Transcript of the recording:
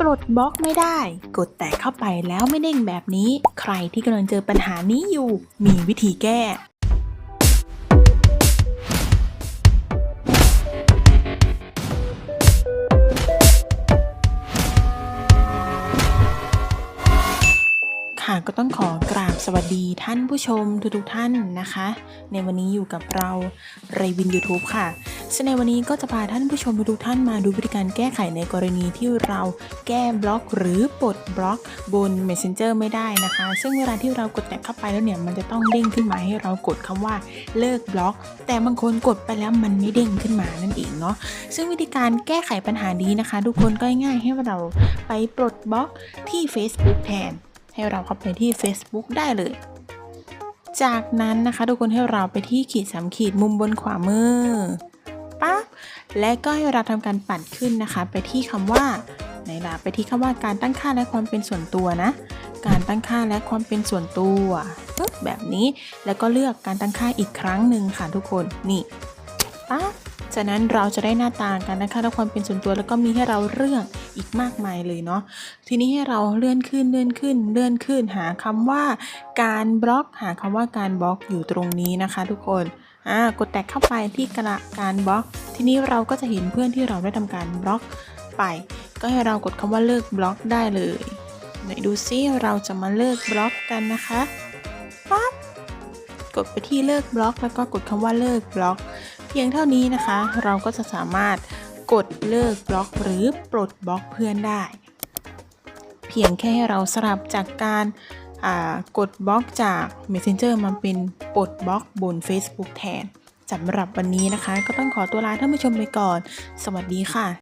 ปลดบล็อกไม่ได้ กดแต่เข้าไปแล้วไม่เด้งแบบนี้ ใครที่กำลังเจอปัญหานี้อยู่ มีวิธีแก้ค่ะก็ต้องขอกราบสวัสดีท่านผู้ชมทุกๆท่านนะคะ ในวันนี้อยู่กับเราเรวิน YouTube ค่ะ ซึ่งในวันนี้ก็จะพาท่านผู้ชมทุกท่านมาดูวิธีการแก้ไขในกรณีที่เราแก้บล็อก หรือปลดบล็อกบน Messenger ไม่ได้นะคะ ซึ่งเวลาที่เรากดแตะเข้าไปแล้วเนี่ยมันจะต้องเด้งขึ้นมาให้เรากดคำว่าเลิกบล็อก แต่บางคนกดไปแล้วมันไม่เด้งขึ้นมานั่นเองเนาะซึ่งวิธีการแก้ไขปัญหานี้นะคะ ทุกคนก็ง่ายๆให้เราไปปลดบล็อกที่ Facebook แทน ให้เราเข้าไปที่ Facebook ได้เลยจากนั้นนะคะ ทุกคนให้เราไปที่ขีดสามขีดมุมบนขวามือ และก็ให้เราทำการปัดขึ้นนะคะ ไปที่คำว่าไหนล่ะไปที่คำว่าการตั้งค่าและความเป็นส่วนตัวนะ การตั้งค่าและความเป็นส่วนตัวปึ๊บแบบนี้แล้วก็เลือกการตั้งค่าอีกครั้งหนึ่งค่ะทุกคนนี่ปั๊บจากนั้นเราจะได้หน้าตาการตั้งค่าและความเป็นส่วนตัว แล้วก็มีให้เราเลือกอีกมากมายเลยเนาะทีนี้ให้เราเลื่อนขึ้นเลื่อนขึ้น เลื่อนขึ้นหาคำว่า การบล็อกหาคำว่าการบล็อกอยู่ตรงนี้นะคะ ทุกคนอ่ากดแตะเข้าไปที่กระการบล็อก ทีนี้เราก็จะเห็นเพื่อนที่เราได้ทำการบล็อกไป ก็ให้เรากดคำว่าเลิกบล็อกได้เลยไหนดูซิเราจะมาเลิกบล็อกกันนะคะปั๊บกดไปที่เลิกบล็อก แล้วก็กดคำว่าเลิกบล็อก เพียงเท่านี้นะคะ เราก็จะสามารถกดเลิกบล็อก หรือปลดบล็อกเพื่อนได้ เพียงแค่ให้เราสลับจากการกดบล็อกจาก Messenger มาเป็นปลดบล็อกบน Facebook แทน สำหรับวันนี้นะคะ ก็ต้องขอตัวลาท่านผู้ชมไปก่อน สวัสดีค่ะ